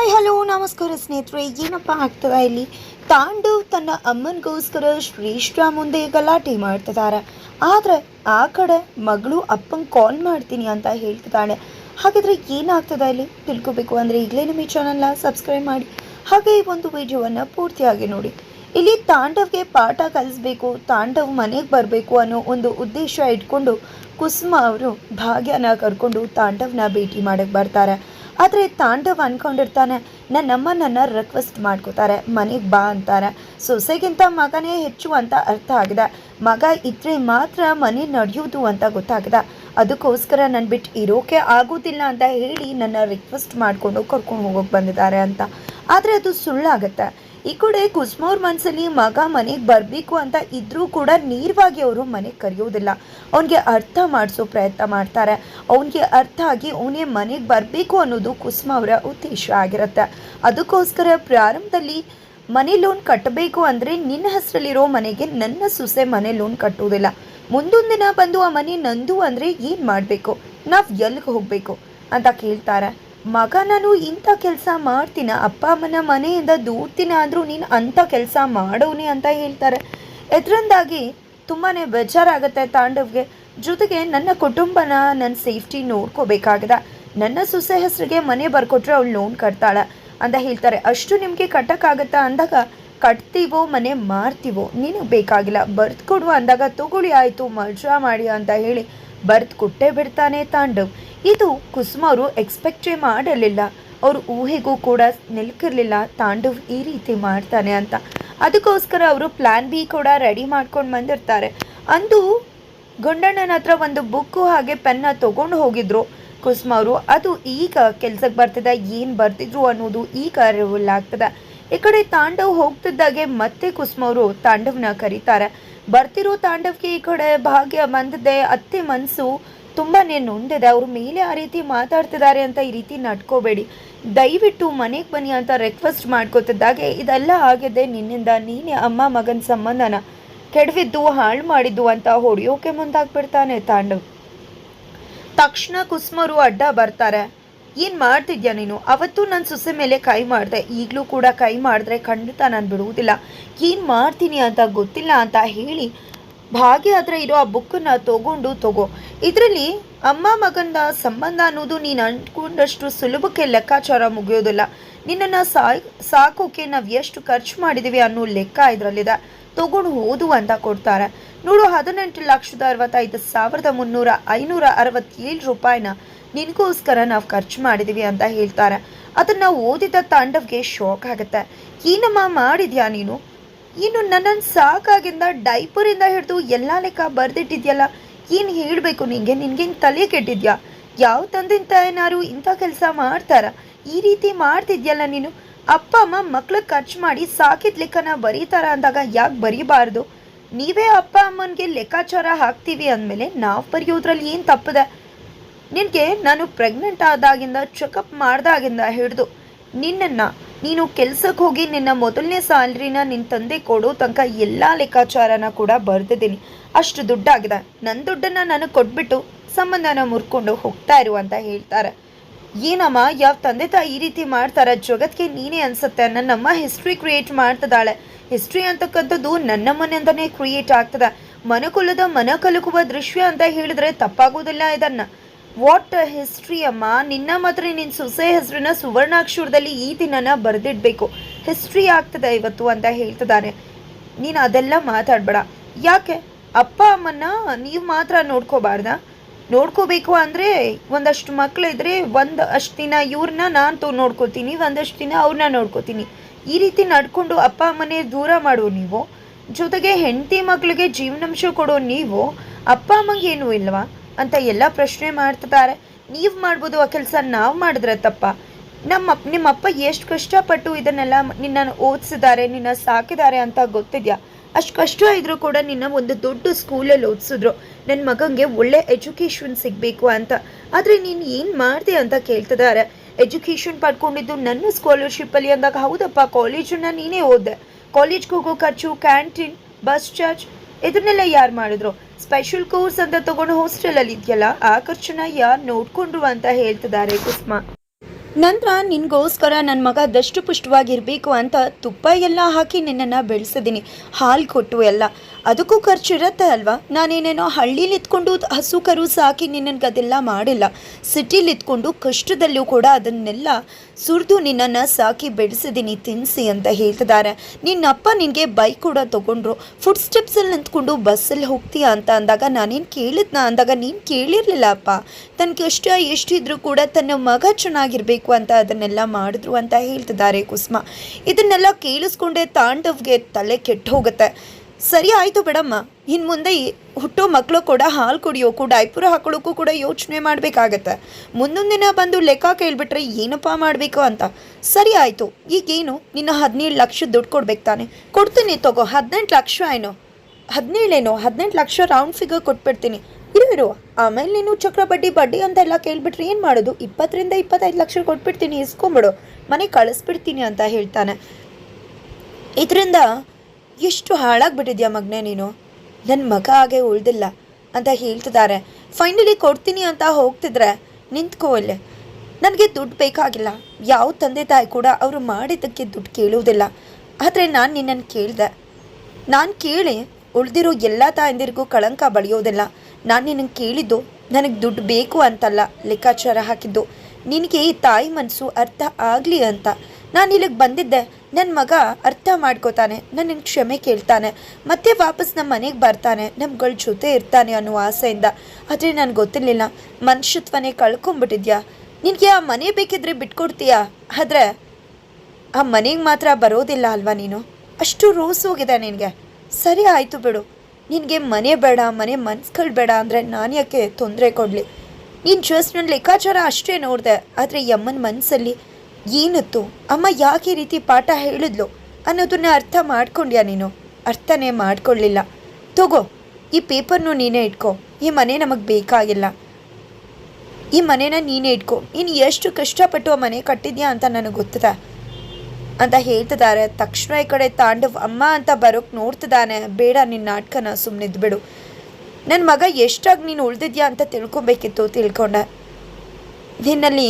Hi, hello, ನಮಸ್ಕಾರ ಸ್ನೇಹಿತರೆ. ಏನಪ್ಪ ಆಗ್ತದ ಇಲ್ಲಿ? ತಾಂಡವ್ ತನ್ನ ಅಮ್ಮನಿಗೋಸ್ಕರ ಶ್ರೇಷ್ಠ ಮುಂದೆ ಗಲಾಟೆ ಮಾಡ್ತಿದ್ದಾರೆ ಆದರೆ ಆ ಕಡೆ ಮಗಳು ಅಪ್ಪಂಗೆ ಕಾಲ್ ಮಾಡ್ತೀನಿ ಅಂತ ಹೇಳ್ತಿದ್ದಾಳೆ. ಹಾಗಾದರೆ ಏನಾಗ್ತದ ಇಲ್ಲಿ? ತಿಳ್ಕೊಬೇಕು ಅಂದರೆ ಈಗಲೇ ನಿಮ್ಮ ಚಾನಲ್ನ ಸಬ್ಸ್ಕ್ರೈಬ್ ಮಾಡಿ. ಹಾಗೆ ಈ ಒಂದು ವಿಡಿಯೋವನ್ನು ಪೂರ್ತಿಯಾಗಿ ನೋಡಿ. ಇಲ್ಲಿ ತಾಂಡವ್ಗೆ ಪಾಠ ಕಲಿಸ್ಬೇಕು, ತಾಂಡವ್ ಮನೆಗೆ ಬರಬೇಕು ಅನ್ನೋ ಒಂದು ಉದ್ದೇಶ ಇಟ್ಕೊಂಡು ಕುಸುಮ ಅವರು ಭಾಗ್ಯನ ಕರ್ಕೊಂಡು ತಾಂಡವ್ನ ಭೇಟಿ ಮಾಡಕ್ಕೆ ಬರ್ತಾರೆ. ಆದರೆ ತಾಂಡವ್ ಅನ್ಕೊಂಡಿರ್ತಾನೆ ನನ್ನಮ್ಮ ನನ್ನ ರಿಕ್ವೆಸ್ಟ್ ಮಾಡ್ಕೋತಾರೆ, ಮನೆಗೆ ಬಾ ಅಂತಾರೆ. ಸೊಸೆಗಿಂತ ಮಗನೇ ಹೆಚ್ಚು ಅಂತ ಅರ್ಥ ಆಗಿದೆ. ಮಗ ಇದ್ರೆ ಮಾತ್ರ ಮನೆ ನಡೆಯೋದು ಅಂತ ಗೊತ್ತಾಗಿದೆ. ಅದಕ್ಕೋಸ್ಕರ ನಾನು ಬಿಟ್ಟು ಇರೋಕೆ ಆಗೋದಿಲ್ಲ ಅಂತ ಹೇಳಿ ನನ್ನ ರಿಕ್ವೆಸ್ಟ್ ಮಾಡಿಕೊಂಡು ಕರ್ಕೊಂಡು ಹೋಗೋಕೆ ಬಂದಿದ್ದಾರೆ ಅಂತ. ಆದರೆ ಅದು ಸುಳ್ಳಾಗತ್ತೆ. ಈ ಕಡೆ ಕುಸ್ಮೋರ್ ಮನಸ್ಸಲ್ಲಿ ಮಗ ಮನೆಗೆ ಬರಬೇಕು ಅಂತ ಇದ್ರೂ ಕೂಡ ನೇರವಾಗಿ ಅವರು ಮನೆಗೆ ಕರೆಯೋದಿಲ್ಲ. ಅವನಿಗೆ ಅರ್ಥ ಮಾಡಿಸೋ ಪ್ರಯತ್ನ ಮಾಡ್ತಾರೆ. ಅವನಿಗೆ ಅರ್ಥ ಆಗಿ ಅವನೇ ಮನೆಗೆ ಬರಬೇಕು ಅನ್ನೋದು ಕುಸ್ಮ ಅವರ ಉದ್ದೇಶ ಆಗಿರುತ್ತೆ. ಅದಕ್ಕೋಸ್ಕರ ಪ್ರಾರಂಭದಲ್ಲಿ ಮನೆ ಲೋನ್ ಕಟ್ಟಬೇಕು ಅಂದರೆ ನಿನ್ನ ಹೆಸರಲ್ಲಿರೋ ಮನೆಗೆ ನನ್ನ ಸೊಸೆ ಮನೆ ಲೋನ್ ಕಟ್ಟೋದಿಲ್ಲ ಮುಂದೊಂದು ದಿನ ಬಂದು ಆ ಮನೆ ನಂದು ಅಂದರೆ ಏನು ಮಾಡಬೇಕು? ನಾವು ಎಲ್ಲಿಗೆ ಹೋಗಬೇಕು? ಅಂತ ಕೇಳ್ತಾರೆ. ಮಗ ನಾನು ಇಂಥ ಕೆಲಸ ಮಾಡ್ತೀನ? ಅಪ್ಪ, ಅಮ್ಮನ ಮನೆಯಿಂದ ದೂರ್ತೀನ ಆದರೂ ನೀನು ಅಂಥ ಕೆಲಸ ಮಾಡೋನಿ ಅಂತ ಹೇಳ್ತಾರೆ. ಇದರಿಂದಾಗಿ ತುಂಬಾ ಬೇಜಾರಾಗುತ್ತೆ ತಾಂಡವ್ಗೆ. ಜೊತೆಗೆ ನನ್ನ ಕುಟುಂಬನ ನನ್ನ ಸೇಫ್ಟಿ ನೋಡ್ಕೋಬೇಕಾಗಿದೆ. ನನ್ನ ಸೊಸೆ ಹೆಸರಿಗೆ ಮನೆ ಬರ್ಕೊಟ್ರೆ ಅವಳು ಲೋನ್ ಕಟ್ತಾಳೆ ಅಂತ ಹೇಳ್ತಾರೆ. ಅಷ್ಟು ನಿಮಗೆ ಕಟ್ಟೋಕ್ಕಾಗತ್ತಾ ಅಂದಾಗ, ಕಟ್ತೀವೋ, ಮನೆ ಮಾರ್ತೀವೋ ನಿನಗೆ ಬೇಕಾಗಿಲ್ಲ. ಬರ್ದು ಕೊಡು ಅಂದಾಗ ತಗೊಳ್ಳಿ, ಆಯಿತು, ಮಜಾ ಮಾಡಿ ಅಂತ ಹೇಳಿ ಬರ್ದು ಕೊಟ್ಟೇ ಬಿಡ್ತಾನೆ ತಾಂಡವ್ ಇದು ಕುಸುಮ ಅವರು ಎಕ್ಸ್ಪೆಕ್ಟೇ ಮಾಡಲಿಲ್ಲ. ಅವ್ರ ಊಹೆಗೂ ಕೂಡ ನಿಲ್ಕಿರಲಿಲ್ಲ ತಾಂಡವ್ ಈ ರೀತಿ ಮಾಡ್ತಾನೆ ಅಂತ. ಅದಕ್ಕೋಸ್ಕರ ಅವರು ಪ್ಲ್ಯಾನ್ ಬಿ ಕೂಡ ರೆಡಿ ಮಾಡ್ಕೊಂಡು ಬಂದಿರ್ತಾರೆ. ಅಂದು ಗುಂಡಣ್ಣನ ಹತ್ರ ಒಂದು ಬುಕ್ಕು ಹಾಗೆ ಪೆನ್ನ ತಗೊಂಡು ಹೋಗಿದ್ರು ಕುಸುಮ ಅವರು ಅದು ಈಗ ಕೆಲ್ಸಕ್ಕೆ ಬರ್ತದೆ, ಏನು ಬರ್ತಿದ್ರು ಅನ್ನೋದು ಈಗ ರಿವಲ್ ಆಗ್ತದೆ. ಈ ಕಡೆ ತಾಂಡವ್ ಹೋಗ್ತಿದ್ದಾಗೆ ಮತ್ತೆ ಕುಸುಮ ಅವರು ತಾಂಡವ್ನ ಕರೀತಾರೆ. ಬರ್ತಿರೋ ತಾಂಡವಕ್ಕೆ ಈ ಕಡೆ ಭಾಗ್ಯ ಮಂದದೆ, ಅತ್ತೆ ಮನಸ್ಸು ತುಂಬಾ ನೊಂದಿದೆ ಅವ್ರ ಮೇಲೆ ಆ ರೀತಿ ಮಾತಾಡ್ತಿದ್ದಾರೆ ಅಂತ ಈ ರೀತಿ ನಡ್ಕೋಬೇಡಿ. ದಯವಿಟ್ಟು ಮನೆಗೆ ಬನ್ನಿ ಅಂತ ರಿಕ್ವೆಸ್ಟ್ ಮಾಡ್ಕೋತಿದ್ದಾಗೆ ಇದೆಲ್ಲ ಆಗಿದೆ ನಿನ್ನಿಂದ ನೀನೇ ಅಮ್ಮ ಮಗನ ಸಂಬಂಧನ ಕೆಡವಿದ್ದು, ಹಾಳು ಮಾಡಿದ್ದು ಅಂತ ಹೊಡೆಯೋಕೆ ಮುಂದಾಗ್ಬಿಡ್ತಾನೆ ತಾಂಡವ್. ತಕ್ಷಣ ಕುಸ್ಮರು ಅಡ್ಡ ಬರ್ತಾರೆ. ಏನು ಮಾಡ್ತಿದ್ಯಾ ನೀನು? ಅವತ್ತು ನನ್ನ ಸೊಸೆ ಮೇಲೆ ಕೈ ಮಾಡಿದೆ. ಈಗಲೂ ಕೂಡ ಕೈ ಮಾಡಿದ್ರೆ ಖಂಡಿತ ನಾನು ಬಿಡುವುದಿಲ್ಲ. ಏನು ಮಾಡ್ತೀನಿ ಅಂತ ಗೊತ್ತಿಲ್ಲ ಅಂತ ಹೇಳಿ ಭಾಗ್ಯ ಹತ್ರ ಇರೋ ಆ ಬುಕ್ಕನ್ನ ತಗೊಂಡು ತಗೋ. ಇದರಲ್ಲಿ ಅಮ್ಮ ಮಗನ ಸಂಬಂಧ ಅನ್ನೋದು ನೀನು ಅಂದ್ಕೊಂಡಷ್ಟು ಸುಲಭಕ್ಕೆ ಲೆಕ್ಕಾಚಾರ ಮುಗಿಯೋದಿಲ್ಲ. ನಿನ್ನನ್ನು ಸಾಯ್, ಸಾಕೋಕೆ ನಾವು ಎಷ್ಟು ಖರ್ಚು ಮಾಡಿದ್ದೀವಿ ಅನ್ನೋ ಲೆಕ್ಕ ಇದರಲ್ಲಿದೆ. ತಗೊಂಡು ಓದು ಅಂತ ಕೊಡ್ತಾರೆ. ನೋಡು ಹದಿನೆಂಟು ಲಕ್ಷದ ಅರವತ್ತೈದು ಸಾವಿರದ ಮುನ್ನೂರ ಐನೂರ ಅರವತ್ತೇಳು ರೂಪಾಯಿನ ನಿನಗೋಸ್ಕರ ನಾವು ಖರ್ಚು ಮಾಡಿದ್ದೀವಿ ಅಂತ ಹೇಳ್ತಾರೆ. ಅದನ್ನು ಓದಿದ ತಾಂಡವ್ಗೆ ಶಾಕ್ ಆಗುತ್ತೆ. ಏನಮ್ಮ ಮಾಡಿದ್ಯಾ ನೀನು? ಇನ್ನು ನನ್ನನ್ನು ಸಾಕಾಗಿಂದ ಡೈಪರಿಂದ ಹಿಡಿದು ಎಲ್ಲ ಲೆಕ್ಕ ಬರೆದಿಟ್ಟಿದ್ಯಲ್ಲ, ಏನು ಹೇಳಬೇಕು ನಿನಗೆ ನಿನಗೇನು ತಲೆ ಕೆಟ್ಟಿದ್ಯಾ? ಯಾವ ತಂದಿನ ತಾಯಿನಾರು ಇಂಥ ಕೆಲಸ ಮಾಡ್ತಾರ? ಈ ರೀತಿ ಮಾಡ್ತಿದ್ಯಲ್ಲ ನೀನು? ಅಪ್ಪ, ಅಮ್ಮ ಮಕ್ಳಿಗೆ ಖರ್ಚು ಮಾಡಿ ಸಾಕಿದ ಲೆಕ್ಕನ ಬರೀತಾರ ಅಂದಾಗ ಯಾಕೆ ಬರೀಬಾರ್ದು? ನೀವೇ ಅಪ್ಪ, ಅಮ್ಮನಿಗೆ ಲೆಕ್ಕಾಚಾರ ಹಾಕ್ತೀವಿ ಅಂದಮೇಲೆ ನಾವು ಬರೆಯೋದ್ರಲ್ಲಿ ಏನು ತಪ್ಪದೆ? ನಿನಗೆ ನಾನು ಪ್ರೆಗ್ನೆಂಟ್ ಆದಾಗಿಂದ ಚೆಕಪ್ ಮಾಡ್ದಾಗಿಂದ ಹಿಡಿದು, ನಿನ್ನನ್ನು, ನೀನು ಕೆಲ್ಸಕ್ಕೆ ಹೋಗಿ ನಿನ್ನ ಮೊದಲನೇ ಸ್ಯಾಲ್ರಿನ ನಿನ್ನ ತಂದೆ ಕೊಡೋ ತನಕ ಎಲ್ಲ ಲೆಕ್ಕಾಚಾರನ ಕೂಡ ಬರೆದಿದ್ದೀನಿ. ಅಷ್ಟು ದುಡ್ಡಾಗಿದೆ. ನನ್ನ ದುಡ್ಡನ್ನು ನನಗೆ ಕೊಟ್ಬಿಟ್ಟು ಸಂಬಂಧನ ಮುರ್ಕೊಂಡು ಹೋಗ್ತಾ ಇರು ಅಂತ ಹೇಳ್ತಾರೆ. ಏನಮ್ಮ, ಯಾವ ತಂದೆ ತಾಯಿ ಈ ರೀತಿ ಮಾಡ್ತಾರೆ? ಜಗತ್ತಿಗೆ ನೀನೇ ಅನ್ಸುತ್ತೆ. ನನ್ನಮ್ಮ ಹಿಸ್ಟ್ರಿ ಕ್ರಿಯೇಟ್ ಮಾಡ್ತಿದ್ದಾಳೆ. ಹಿಸ್ಟ್ರಿ ಅಂತಕ್ಕಂಥದ್ದು ನನ್ನ ಮನೆಯಿಂದನೇ ಕ್ರಿಯೇಟ್ ಆಗ್ತದೆ. ಮನಕುಲದ ಮನ ಕಲುಕುವ ದೃಶ್ಯ ಅಂತ ಹೇಳಿದ್ರೆ ತಪ್ಪಾಗೋದಿಲ್ಲ ಇದನ್ನ. ವಾಟ್ ಹಿಸ್ಟ್ರಿ ಅಮ್ಮ. ನಿನ್ನ ಮಾತ್ರ ನಿನ್ನ ಸೊಸೆ ಹೆಸರನ್ನ ಸುವರ್ಣಾಕ್ಷರದಲ್ಲಿ ಈ ದಿನನ ಬರೆದಿಡ್ಬೇಕು. ಹಿಸ್ಟ್ರಿ ಆಗ್ತದೆ ಇವತ್ತು ಅಂತ ಹೇಳ್ತಿದ್ದಾನೆ. ನೀನು ಅದೆಲ್ಲ ಮಾತಾಡಬೇಡ. ಯಾಕೆ? ಅಪ್ಪ, ಅಮ್ಮನ್ನ ನೀವು ಮಾತ್ರ ನೋಡ್ಕೋಬಾರ್ದ? ನೋಡ್ಕೋಬೇಕು ಅಂದರೆ ಒಂದಷ್ಟು ಮಕ್ಕಳಿದ್ರೆ ಒಂದು ಅಷ್ಟು ದಿನ ಇವ್ರನ್ನ ನಾನು ತೊ ನೋಡ್ಕೋತೀನಿ, ಒಂದಷ್ಟು ದಿನ ಅವ್ರನ್ನ ನೋಡ್ಕೋತೀನಿ. ಈ ರೀತಿ ನಡ್ಕೊಂಡು ಅಪ್ಪ, ಅಮ್ಮನೇ ದೂರ ಮಾಡೋ ನೀವು? ಜೊತೆಗೆ ಹೆಂಡತಿ ಮಕ್ಕಳಿಗೆ ಜೀವನಾಂಶ ಕೊಡೋ ನೀವು? ಅಪ್ಪ, ಅಮ್ಮಂಗೆ ಏನೂ ಇಲ್ವಾ? ಅಂತ ಎಲ್ಲ ಪ್ರಶ್ನೆ ಮಾಡ್ತಿದ್ದಾರೆ. ನೀವು ಮಾಡ್ಬೋದು ಆ ಕೆಲಸ ನಾವು ಮಾಡಿದ್ರೆ ತಪ್ಪ. ನಮ್ಮ ನಿಮ್ಮಪ್ಪ ಎಷ್ಟು ಕಷ್ಟಪಟ್ಟು ಇದನ್ನೆಲ್ಲ ನಿನ್ನನ್ನು ಓದಿಸಿದ್ದಾರೆ, ನಿನ್ನ ಸಾಕಿದ್ದಾರೆ ಅಂತ ಗೊತ್ತಿದ್ಯಾ? ಅಷ್ಟು ಕಷ್ಟ ಇದ್ರೂ ಕೂಡ ನಿನ್ನ ಒಂದು ದೊಡ್ಡ ಸ್ಕೂಲಲ್ಲಿ ಓದಿಸಿದ್ರು. ನನ್ನ ಮಗಂಗೆ ಒಳ್ಳೆ ಎಜುಕೇಷನ್ ಸಿಗಬೇಕು ಅಂತ. ಆದರೆ ನೀನು ಏನು ಮಾಡಿದೆ ಅಂತ ಕೇಳ್ತಿದ್ದಾರೆ. ಎಜುಕೇಷನ್ ಪಡ್ಕೊಂಡಿದ್ದು ನನ್ನ ಸ್ಕಾಲರ್ಶಿಪ್ಪಲ್ಲಿ ಅಂದಾಗ ಹೌದಪ್ಪ, ಕಾಲೇಜನ್ನ ನೀನೇ ಓದೆ ಕಾಲೇಜ್ಗೆ ಹೋಗೋ ಖರ್ಚು, ಕ್ಯಾಂಟೀನ್, ಬಸ್ ಚಾರ್ಜ್ ಇದನ್ನೆಲ್ಲ ಯಾರು ಮಾಡಿದ್ರು? ಸ್ಪೆಷಲ್ ಕೋರ್ಸ್ ಅಂತ ತಗೊಂಡು ಹಾಸ್ಟೆಲಲ್ಲಿ ಇದೆಯಲ್ಲ, ಆ ಖರ್ಚನ್ನ ಯಾರು ನೋಡ್ಕೊಂಡ್ರು ಅಂತ ಹೇಳ್ತಿದ್ದಾರೆ ಕುಸ್ಮಾ. ನಂತರ ನಿನಗೋಸ್ಕರ ನನ್ನ ಮಗ ದಷ್ಟು ಪುಷ್ಟವಾಗಿರಬೇಕು ಅಂತ ತುಪ್ಪ ಎಲ್ಲ ಹಾಕಿ ನಿನ್ನನ್ನು ಬೆಳೆಸಿದ್ದೀನಿ ಹಾಲು ಕೊಟ್ಟು ಎಲ್ಲ. ಅದಕ್ಕೂ ಖರ್ಚು ಇರುತ್ತೆ ಅಲ್ವಾ? ನಾನೇನೇನೋ ಹಳ್ಳೀಲಿ ಇತ್ಕೊಂಡು ಹಸು ಕರು ಸಾಕಿ ನಿನ್ನನ್ಗೆ ಅದೆಲ್ಲ ಮಾಡಿಲ್ಲ. ಸಿಟಿಲಿ ಇತ್ಕೊಂಡು ಕಷ್ಟದಲ್ಲೂ ಕೂಡ ಅದನ್ನೆಲ್ಲ ಸುರಿದು ನಿನ್ನನ್ನು ಸಾಕಿ ಬೆಳೆಸಿದ್ದೀನಿ ತಿನ್ನಿಸಿ ಅಂತ ಹೇಳ್ತಿದ್ದಾರೆ. ನಿನ್ನಪ್ಪ ನಿನಗೆ ಬೈಕ್ ಕೂಡ ತೊಗೊಂಡ್ರು. ಫುಡ್ ಸ್ಟೆಪ್ಸಲ್ಲಿ ನಿಂತ್ಕೊಂಡು ಬಸ್ಸಲ್ಲಿ ಹೋಗ್ತೀಯ ಅಂತ ಅಂದಾಗ ನಾನೇನು ಕೇಳಿದ್ನ? ಅಂದಾಗ ನೀನು ಕೇಳಿರಲಿಲ್ಲ ಅಪ್ಪ. ತನ್ನ ಕಷ್ಟ ಎಷ್ಟಿದ್ರೂ ಕೂಡ ತನ್ನ ಮಗ ಚೆನ್ನಾಗಿರಬೇಕು ಅಂತ ಅದನ್ನೆಲ್ಲ ಮಾಡಿದ್ರು ಅಂತ ಹೇಳ್ತಿದ್ದಾರೆ ಕುಸ್ಮಾ. ಇದನ್ನೆಲ್ಲ ಕೇಳಿಸ್ಕೊಂಡೆ ತಾಂಡವ್ಗೆ ತಲೆ ಕೆಟ್ಟು ಹೋಗುತ್ತೆ. ಸರಿ ಆಯಿತು ಬಿಡಮ್ಮ. ಇನ್ನು ಮುಂದೆ ಹುಟ್ಟೋ ಮಕ್ಕಳು ಕೂಡ ಹಾಲು ಕುಡಿಯೋಕ್ಕೂ ಡೈಪುರ ಹಾಕೊಳ್ಳೋಕ್ಕೂ ಕೂಡ ಯೋಚನೆ ಮಾಡಬೇಕಾಗತ್ತೆ. ಮುಂದೊಂದು ದಿನ ಬಂದು ಲೆಕ್ಕ ಕೇಳಿಬಿಟ್ರೆ ಏನಪ್ಪ ಮಾಡಬೇಕು ಅಂತ. ಸರಿ ಆಯಿತು. ಈಗೇನು? ನಿನ್ನ ಹದಿನೇಳು ಲಕ್ಷ ದುಡ್ಡು ಕೊಡ್ಬೇಕು ತಾನೆ. ಕೊಡ್ತೀನಿ ತಗೋ. ಹದಿನೆಂಟು ಲಕ್ಷ ಏನೋ? ಹದಿನೇಳೇನೋ ಹದಿನೆಂಟು ಲಕ್ಷ ರೌಂಡ್ ಫಿಗರ್ ಕೊಟ್ಬಿಡ್ತೀನಿ. ಇರು ಇರು. ಆಮೇಲೆ ನೀನು ಚಕ್ರ ಬಡ್ಡಿ ಬಡ್ಡಿ ಅಂತ ಎಲ್ಲ ಕೇಳ್ಬಿಟ್ರೆ ಏನು ಮಾಡೋದು? ಇಪ್ಪತ್ತರಿಂದ ಇಪ್ಪತ್ತೈದು ಲಕ್ಷ ಕೊಟ್ಬಿಡ್ತೀನಿ. ಇಸ್ಕೊಂಬಿಡು. ಮನೆ ಕಳಿಸ್ಬಿಡ್ತೀನಿ ಅಂತ ಹೇಳ್ತಾನೆ. ಇದರಿಂದ ಎಷ್ಟು ಹಾಳಾಗ್ಬಿಟ್ಟಿದ್ಯಾ ಮಗನೇ ನೀನು? ನನ್ನ ಮಗ ಹಾಗೆ ಉಳ್ದಿಲ್ಲ ಅಂತ ಹೇಳ್ತಿದ್ದಾರೆ. ಫೈನಲಿ ಕೊಡ್ತೀನಿ ಅಂತ ಹೋಗ್ತಿದ್ರೆ ನಿಂತ್ಕೋ ಇಲ್ಲೇ ನನಗೆ ದುಡ್ಡು ಬೇಕಾಗಿಲ್ಲ. ಯಾವ ತಂದೆ ತಾಯಿ ಕೂಡ ಅವರು ಮಾಡಿದ್ದಕ್ಕೆ ದುಡ್ಡು ಕೇಳುವುದಿಲ್ಲ. ಆದರೆ ನಾನು ನಿನ್ನನ್ನು ಕೇಳಿದೆ. ನಾನು ಕೇಳಿ ಉಳಿದಿರೋ ಎಲ್ಲ ತಾಯಂದಿರಿಗೂ ಕಳಂಕ ಬಳಿಯೋದಿಲ್ಲ. ನಾನು ನಿನಗೆ ಕೇಳಿದ್ದು ನನಗೆ ದುಡ್ಡು ಬೇಕು ಅಂತಲ್ಲ, ಲೆಕ್ಕಾಚಾರ ಹಾಕಿದ್ದು. ನಿನಗೆ ಈ ತಾಯಿ ಮನಸ್ಸು ಅರ್ಥ ಆಗಲಿ ಅಂತ. ನಾನು ಇಲ್ಲಿಗೆ ಬಂದಿದ್ದೆ. ನನ್ನ ಮಗ ಅರ್ಥ ಮಾಡ್ಕೋತಾನೆ ನನ್ನ ಕ್ಷಮೆ ಕೇಳ್ತಾನೆ, ಮತ್ತೆ ವಾಪಸ್ ನಮ್ಮ ಮನೆಗೆ ಬರ್ತಾನೆ, ನಮ್ಗಳ ಜೊತೆ ಇರ್ತಾನೆ ಅನ್ನೋ ಆಸೆಯಿಂದ. ಆದರೆ ನನಗೆ ಗೊತ್ತಿರಲಿಲ್ಲ, ಮನುಷ್ಯತ್ವನೇ ಕಳ್ಕೊಂಬಿಟ್ಟಿದ್ಯಾ? ನಿನಗೆ ಆ ಮನೆ ಬೇಕಿದ್ರೆ ಬಿಟ್ಕೊಡ್ತೀಯಾ? ಆದರೆ ಆ ಮನೆಗೆ ಮಾತ್ರ ಬರೋದಿಲ್ಲ ಅಲ್ವಾ ನೀನು? ಅಷ್ಟು ರೋಸ್ ಹೋಗಿದೆ ನಿನಗೆ. ಸರಿ ಆಯಿತು ಬಿಡು. ನಿನಗೆ ಮನೆ ಬೇಡ, ಮನೆ ಮನ್ಸ್ಗಳು ಬೇಡ ಅಂದರೆ ನಾನು ಯಾಕೆ ತೊಂದರೆ ಕೊಡಲಿ? ನೀನು ಜಸ್ಟ್ ನನ್ನ ಲೆಕ್ಕಾಚಾರ ಅಷ್ಟೇ ನೋಡಿದೆ, ಆದರೆ ಯಮ್ಮನ ಮನಸ್ಸಲ್ಲಿ ಏನಿತ್ತು? ಅಮ್ಮ ಯಾಕೆ ರೀತಿ ಪಾಠ ಹೇಳಿದ್ಲು? ಅನ್ನೋದನ್ನ ಅರ್ಥ ಮಾಡ್ಕೊಂಡ್ಯಾ ನೀನು? ಅರ್ಥನೇ ಮಾಡ್ಕೊಳ್ಳಿಲ್ಲ ತಗೋ, ಈ ಪೇಪರ್ನು ನೀನೇ ಇಟ್ಕೋ. ಈ ಮನೆ ನಮಗೆ ಬೇಕಾಗಿಲ್ಲ. ಈ ಮನೆನ ನೀನೇ ಇಟ್ಕೋ. ನೀನು ಎಷ್ಟು ಕಷ್ಟಪಟ್ಟು ಆ ಮನೆ ಕಟ್ಟಿದ್ಯಾ ಅಂತ ನನಗೆ ಗೊತ್ತಿದೆ? ಅಂತ ಹೇಳ್ತಿದ್ದಾರೆ ತಕ್ಷಣ ಈ ಕಡೆ ತಾಂಡವ್ ಅಮ್ಮ ಅಂತ ಬರೋಕ್ ನೋಡ್ತಿದ್ದಾನೆ ಬೇಡ ನಿನ್ನ ನಾಟಕನ ಸುಮ್ಮನೆ ಬಿಡು ನನ್ನ ಮಗ ಎಷ್ಟಾಗಿ ನೀನು ಉಳಿದಿದ್ಯಾ ಅಂತ ತಿಳ್ಕೊಬೇಕಿತ್ತು, ತಿಳ್ಕೊಂಡೆ. ನಿನ್ನಲ್ಲಿ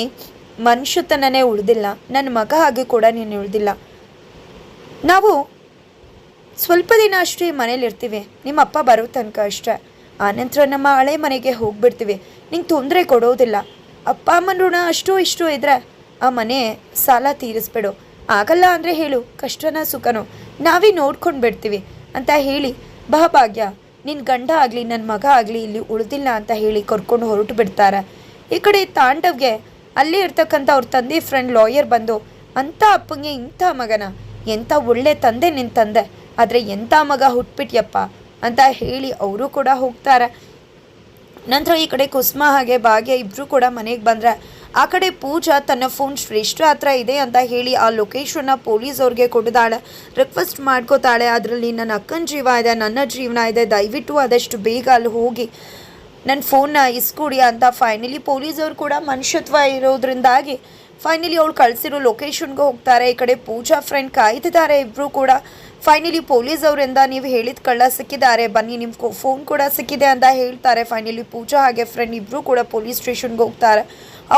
ಮನುಷ್ಯತನನೇ ಉಳಿದಿಲ್ಲ. ನನ್ನ ಮಗ ಹಾಗೆ ಕೂಡ ನೀನು ಉಳಿದಿಲ್ಲ. ನಾವು ಸ್ವಲ್ಪ ದಿನ ಅಷ್ಟೇ ಮನೇಲಿರ್ತೀವಿ ನಿಮ್ಮ ಅಪ್ಪ ಬರೋ ತನಕ ಅಷ್ಟೇ. ಆನಂತರ ನಮ್ಮ ಹಳೆ ಮನೆಗೆ ಹೋಗಿಬಿಡ್ತೀವಿ. ನಿಂಗೆ ತೊಂದರೆ ಕೊಡೋದಿಲ್ಲ. ಅಪ್ಪ ಅಮ್ಮನ ಋಣ ಅಷ್ಟು ಇಷ್ಟು ಇದ್ರೆ ಆ ಮನೆ ಸಾಲ ತೀರಿಸ್ಬಿಡು. ಆಗಲ್ಲ ಅಂದರೆ ಹೇಳು. ಕಷ್ಟನ ಸುಖನೋ. ನಾವೇ ನೋಡ್ಕೊಂಡು ಬಿಡ್ತೀವಿ ಅಂತ ಹೇಳಿ ಬಾ ಭಾಗ್ಯ ನಿನ್ನ ಗಂಡ ಆಗಲಿ ನನ್ನ ಮಗ ಆಗಲಿ ಇಲ್ಲಿ ಉಳಿದಿಲ್ಲ ಅಂತ ಹೇಳಿ ಕರ್ಕೊಂಡು ಹೊರಟು ಬಿಡ್ತಾರೆ. ಈ ಕಡೆ ತಾಂಡವ್ಗೆ ಅಲ್ಲೇ ಇರ್ತಕ್ಕಂಥ ಅವ್ರ ತಂದೆ ಫ್ರೆಂಡ್ ಲಾಯರ್ ಬಂದು, ಅಂಥ ಅಪ್ಪಂಗೆ ಇಂಥ ಮಗನ, ಎಂಥ ಒಳ್ಳೆ ತಂದೆ ನಿನ್ನ ತಂದೆ, ಆದರೆ ಎಂಥ ಮಗ ಹುಟ್ಬಿಟ್ಯಪ್ಪ? ಅಂತ ಹೇಳಿ ಅವರು ಕೂಡ ಹೋಗ್ತಾರೆ. ನಂತರ ಈ ಕಡೆ ಕುಸುಮ ಹಾಗೆ ಭಾಗ್ಯ ಇಬ್ಬರು ಕೂಡ ಮನೆಗೆ ಬಂದರೆ, ಆ ಕಡೆ ಪೂಜಾ ತನ್ನ ಫೋನ್ ಶ್ರೇಷ್ಠ ಹತ್ರ ಇದೆ ಅಂತ ಹೇಳಿ ಆ ಲೊಕೇಶನ್ನ ಪೊಲೀಸ್ ಅವ್ರಿಗೆ ಕೊಡ್ತಾಳೆ ರಿಕ್ವೆಸ್ಟ್ ಮಾಡ್ಕೋತಾಳೆ. ಅದರಲ್ಲಿ ನನ್ನ ಅಕ್ಕನ ಜೀವ ಇದೆ, ನನ್ನ ಜೀವನ ಇದೆ. ದಯವಿಟ್ಟು ಆದಷ್ಟು ಬೇಗ ಅಲ್ಲಿ ಹೋಗಿ ನನ್ನ ಫೋನ್ನ ಇಸ್ಕೊಡಿ ಅಂತ ಫೈನಲಿ ಪೊಲೀಸವ್ರು ಕೂಡ ಮನುಷ್ಯತ್ವ ಇರೋದ್ರಿಂದಾಗಿ ಫೈನಲಿ ಅವಳು ಕಳಿಸಿರೋ ಲೊಕೇಶನ್ಗೆ ಹೋಗ್ತಾರೆ, ಈ ಕಡೆ ಪೂಜಾ ಫ್ರೆಂಡ್ ಕಾಯ್ತಿದ್ದಾರೆ ಇಬ್ಬರು ಕೂಡ. ಫೈನಲಿ ಪೊಲೀಸ್ ಅವರಿಂದ ನೀವು ಹೇಳಿದ ಕಳ್ಳ ಸಿಕ್ಕಿದ್ದಾರೆ, ಬನ್ನಿ ನಿಮ್ಮ ಫೋನ್ ಕೂಡ ಸಿಕ್ಕಿದೆ ಅಂತ ಹೇಳ್ತಾರೆ. ಫೈನಲಿ ಪೂಜಾ ಹಾಗೆ ಫ್ರೆಂಡ್ ಇಬ್ಬರು ಕೂಡ ಪೊಲೀಸ್ ಸ್ಟೇಷನ್ಗೆ ಹೋಗ್ತಾರೆ.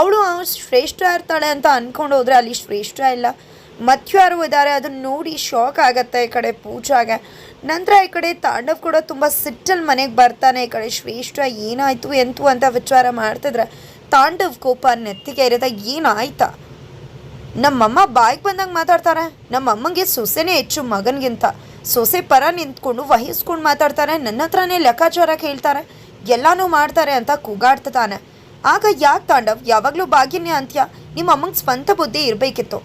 ಅವಳು ಶ್ರೇಷ್ಠ ಇರ್ತಾಳೆ ಅಂತ ಅಂದ್ಕೊಂಡು ಹೋದರೆ ಅಲ್ಲಿ ಶ್ರೇಷ್ಠ ಇಲ್ಲ. ಮತ್ಯಾರು ಯಾರು ಇದ್ದಾರೆ ಅದನ್ನು ನೋಡಿ ಶಾಕ್ ಆಗುತ್ತೆ ಈ ಕಡೆ ಪೂಜಾಗೆ. ನಂತರ ಈ ಕಡೆ ತಾಂಡವ್ ಕೂಡ ತುಂಬ ಸಿಟ್ಟಲ್ಲಿ ಮನೆಗೆ ಬರ್ತಾನೆ. ಈ ಕಡೆ ಶ್ರೇಷ್ಠ ಏನಾಯ್ತು, ಎಂತು ಅಂತ ವಿಚಾರ ಮಾಡ್ತಿದ್ರೆ ತಾಂಡವ್ ಕೋಪ ನೆತ್ತಿಗೆ ಇರುತ್ತೆ ಏನಾಯ್ತಾ? ನಮ್ಮಮ್ಮ ಬಾಯಿಗೆ ಬಂದಂಗೆ ಮಾತಾಡ್ತಾರೆ ನಮ್ಮಮ್ಮಂಗೆ ಸೊಸೆನೇ ಹೆಚ್ಚು ಮಗನಿಗಿಂತ. ಸೊಸೆ ಪರ ನಿಂತ್ಕೊಂಡು ವಹಿಸ್ಕೊಂಡು ಮಾತಾಡ್ತಾರೆ ನನ್ನ ಹತ್ರನೇ ಲೆಕ್ಕಾಚಾರ ಕೇಳ್ತಾರೆ ಎಲ್ಲಾನು ಮಾಡ್ತಾರೆ ಅಂತ ಕೂಗಾಡ್ತಾನೆ ಆಗ ಯಾಕೆ ತಾಂಡವ್? ಯಾವಾಗಲೂ ಭಾಗ್ಯನೇ ಅಂತ್ಯ. ನಿಮ್ಮ ಅಮ್ಮಂಗೆ ಸ್ವಂತ ಬುದ್ಧಿ ಇರಬೇಕಿತ್ತು.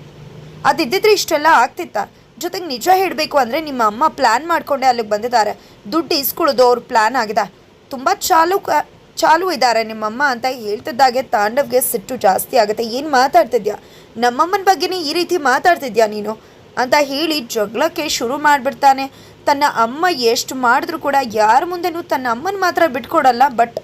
ಅದಿದ್ದಿದ್ರೆ ಇಷ್ಟೆಲ್ಲ ಆಗ್ತಿತ್ತ? ಜೊತೆಗೆ ನಿಜ ಹೇಳಬೇಕು ಅಂದರೆ ನಿಮ್ಮ ಅಮ್ಮ ಪ್ಲ್ಯಾನ್ ಮಾಡಿಕೊಂಡೆ ಅಲ್ಲಿಗೆ ಬಂದಿದ್ದಾರೆ. ದುಡ್ಡು ಇಸ್ಕೊಳ್ಳೋದು ಅವ್ರ ಪ್ಲ್ಯಾನ್ ಆಗಿದೆ. ತುಂಬ ಚಾಲು ಚಾಲು ಇದ್ದಾರೆ ನಿಮ್ಮಮ್ಮ ಅಂತ ಹೇಳ್ತಿದ್ದಾಗೆ ತಾಂಡವ್ಗೆ ಸಿಟ್ಟು ಜಾಸ್ತಿ ಆಗುತ್ತೆ. ಏನು ಮಾತಾಡ್ತಿದ್ಯಾ? ನಮ್ಮಮ್ಮನ ಬಗ್ಗೆನೇ ಈ ರೀತಿ ಮಾತಾಡ್ತಿದ್ಯಾ ನೀನು? ಅಂತ ಹೇಳಿ ಜಗಳಕ್ಕೆ ಶುರು ಮಾಡಿಬಿಡ್ತಾನೆ. ತನ್ನ ಅಮ್ಮ ಎಷ್ಟು ಮಾಡಿದ್ರು ಕೂಡ ಯಾರ ಮುಂದೆನೂ ತನ್ನ ಅಮ್ಮನ ಮಾತ್ರ ಬಿಟ್ಕೊಡಲ್ಲ, ಬಟ್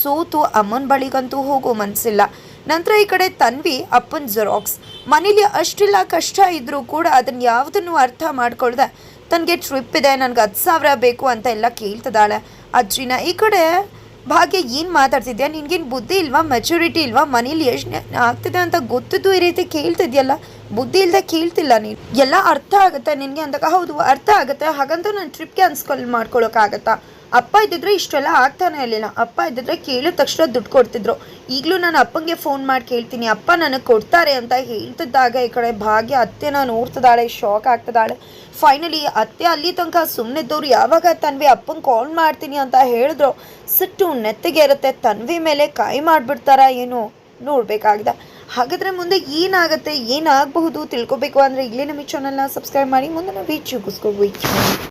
ಸೋತು ಅಮ್ಮನ ಬಳಿಗಂತೂ ಹೋಗೋ ಮನಸ್ಸಿಲ್ಲ ನಂತರ ಈ ಕಡೆ ತನ್ವಿ, ಅಪ್ಪನ ಜೆರಾಕ್ಸ್ ಮನೇಲಿ ಅಷ್ಟೆಲ್ಲ ಕಷ್ಟ ಇದ್ದರೂ ಕೂಡ ಅದನ್ನ ಯಾವುದನ್ನು ಅರ್ಥ ಮಾಡ್ಕೊಳ್ದೆ, ತನಗೆ ಟ್ರಿಪ್ ಇದೆ, ನನಗೆ ಹತ್ತು ಸಾವಿರ ಬೇಕು ಅಂತ ಎಲ್ಲ ಕೇಳ್ತದಾಳೆ ಅಜ್ಜಿನ, ಈ ಕಡೆ ಭಾಗ್ಯ ಏನು ಮಾತಾಡ್ತಿದ್ಯಾ? ನಿನ್ಗೇನು ಬುದ್ಧಿ ಇಲ್ವಾ? ಮೆಚುರಿಟಿ ಇಲ್ವಾ? ಮನೇಲಿ ಎಷ್ಟು ಆಗ್ತಿದೆ ಅಂತ ಗೊತ್ತಿದ್ದು ಈ ರೀತಿ ಕೇಳ್ತಿದ್ಯಲ್ಲ? ಬುದ್ಧಿ ಇಲ್ಲದೆ ಕೇಳ್ತಿಲ್ಲ ನೀನು. ಎಲ್ಲ ಅರ್ಥ ಆಗುತ್ತೆ ನಿನಗೆ ಅಂದಾಗ, ಹೌದು, ಅರ್ಥ ಆಗುತ್ತೆ. ಹಾಗಂತ ನಾನು ಟ್ರಿಪ್ ಕ್ಯಾನ್ಸಲ್ ಮಾಡ್ಕೊಳಕ್ಕಾಗತ್ತಾ? ಅಪ್ಪ ಇದ್ದಿದ್ರೆ ಇಷ್ಟೆಲ್ಲ ಆಗ್ತಾನೆ ಇರಲಿಲ್ಲ. ಅಪ್ಪ ಇದ್ದಿದ್ರೆ ಕೇಳಿದ ತಕ್ಷಣ ದುಡ್ಡು ಕೊಡ್ತಿದ್ರು. ಈಗಲೂ ನಾನು ಅಪ್ಪಂಗೆ ಫೋನ್ ಮಾಡಿ ಕೇಳ್ತೀನಿ. ಅಪ್ಪ ನನಗೆ ಕೊಡ್ತಾರೆ ಅಂತ ಹೇಳ್ತಿದ್ದಾಗ ಈ ಕಡೆ. ಭಾಗ್ಯ ನಾನು ನೋಡ್ತಿದ್ದಾಳೆ ಶಾಕ್ ಆಗ್ತಿದ್ದಾಳೆ. ಫೈನಲಿ ಅತ್ತೆ ಅಲ್ಲಿ ತನಕ ಸುಮ್ಮನಿದ್ದವ್ರು ಯಾವಾಗ ತನ್ವಿ ಅಪ್ಪಂಗೆ ಕಾಲ್ ಮಾಡ್ತೀನಿ ಅಂತ ಹೇಳಿದ್ರು. ಸಿಟ್ಟು ನೆತ್ತಿಗೆ ಇರುತ್ತೆ. ತನ್ವಿ ಮೇಲೆ ಕೈ ಮಾಡಿಬಿಡ್ತಾರ ಏನು ನೋಡಬೇಕಾಗಿದೆ. ಹಾಗಾದರೆ ಮುಂದೆ ಏನಾಗುತ್ತೆ, ಏನಾಗಬಹುದು ತಿಳ್ಕೊಬೇಕು. ಅಂದರೆ ಇಲ್ಲೇ ನಮ್ಮ ಚಾನಲ್ನ ಸಬ್ಸ್ಕ್ರೈಬ್ ಮಾಡಿ. ಮುಂದೆ ನಾವು ಮಾಡಿ